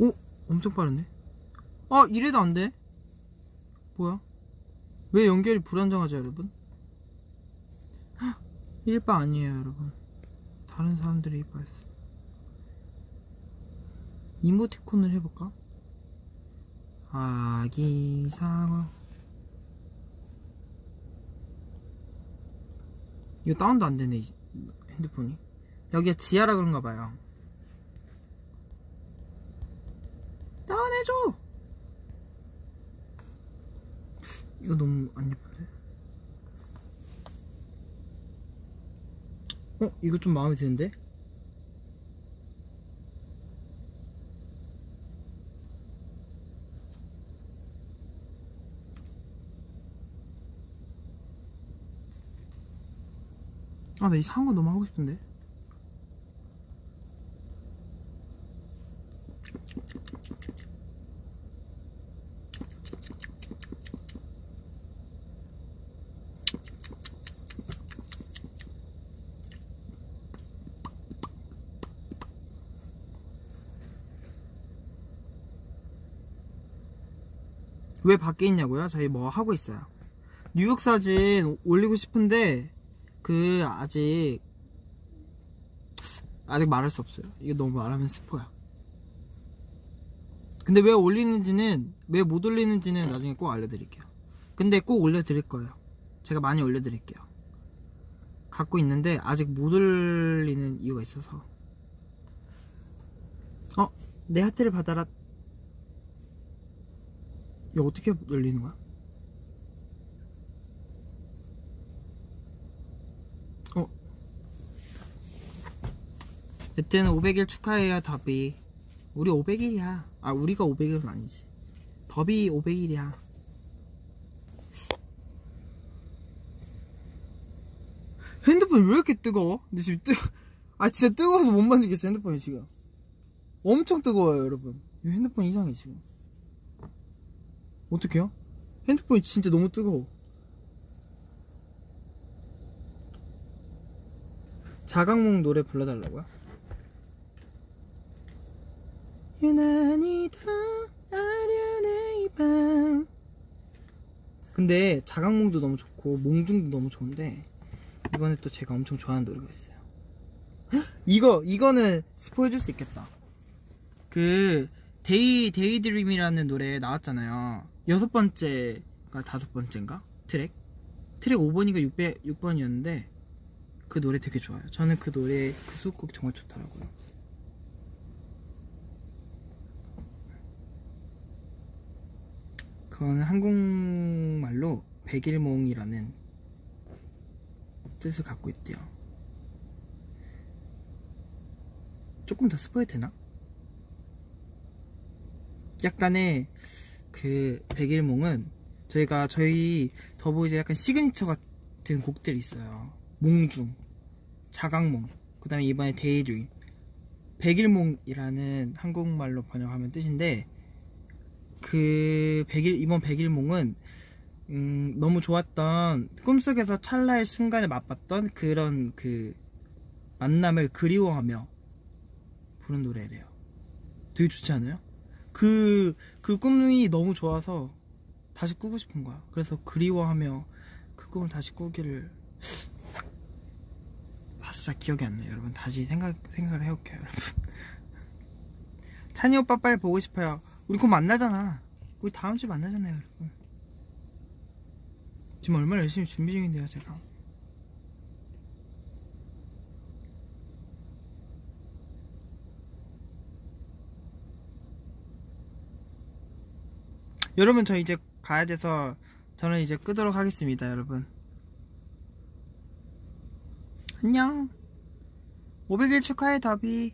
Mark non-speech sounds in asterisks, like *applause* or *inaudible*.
오 엄청 빠르네 아 이래도 안 돼? 뭐야? 왜 연결이 불안정하죠 여러분? 헉, 일바 아니에요 여러분. 다른 사람들이 일바했어. 이모티콘을 해볼까? 아기 상어. 이거 다운도 안 되네 이 핸드폰이. 여기가 지하라 그런가 봐요 다운 해줘. 이거 너무 안 예쁜데? 어 이거 좀 마음에 드는데? 아 나이 상어 너무 하고 싶은데 왜 밖에 있냐고요? 저희 뭐 하고 있어요. 뉴욕 사진 올리고 싶은데 그 아직 아직 말할 수 없어요. 이거 너무 말하면 스포야. 근데 왜 올리는지는 왜 못 올리는지는 나중에 꼭 알려드릴게요. 근데 꼭 올려드릴 거예요. 제가 많이 올려드릴게요. 갖고 있는데 아직 못 올리는 이유가 있어서. 어, 내 하트를 받아라. 이거 어떻게 열리는 거야? 어. 여튼 500일 축하해요, 더비. 우리 500일이야. 아, 우리가 500일은 아니지. 더비 500일이야. 핸드폰 왜 이렇게 뜨거워? 근데 지금 뜨, 아, 진짜 뜨거워서 못 만지겠어, 핸드폰이 지금. 엄청 뜨거워요, 여러분. 이 핸드폰 이상해, 지금. 어떡해요? 핸드폰이 진짜 너무 뜨거워. 자각몽 노래 불러달라고요? 유난히 더 아련해 이밤. 근데 자각몽도 너무 좋고 몽중도 너무 좋은데 이번에 또 제가 엄청 좋아하는 노래가 있어요. 헉? 이거 이거는 스포해줄 수 있겠다. 그 데이 데이드림이라는 노래 나왔잖아요. 여섯 번째가 다섯 번째인가? 트랙? 트랙 5번인가 6번, 6번이었는데 그 노래 되게 좋아요. 저는 그 노래 그 수록곡 정말 좋더라고요 그거는 한국말로 백일몽이라는 뜻을 갖고 있대요 조금 더 스포해도 되나? 약간의 그 백일몽은 저희가 저희 더보이즈 약간 시그니처 같은 곡들이 있어요. 몽중, 자각몽, 그 다음에 이번에 데이드림, 백일몽이라는 한국말로 번역하면 뜻인데 그 백일 이번 백일몽은 음, 너무 좋았던 꿈속에서 찰나의 순간을 맛봤던 그런 그 만남을 그리워하며 부른 노래래요. 되게 좋지 않아요? 그, 그 꿈이 너무 좋아서 다시 꾸고 싶은 거야. 그래서 그리워하며 그 꿈을 다시 꾸기를 잘 기억이 안 나요. 여러분 다시 생각, 생각을 해볼게요. 여러분. *laughs* 찬이 오빠 빨리 보고 싶어요. 우리 곧 만나잖아. 우리 다음 주에 만나잖아요, 여러분. 지금 얼마나 열심히 준비 중인데요, 제가. 여러분 저 이제 가야 돼서 저는 이제 끄도록 하겠습니다 여러분 안녕 500일 축하해 더비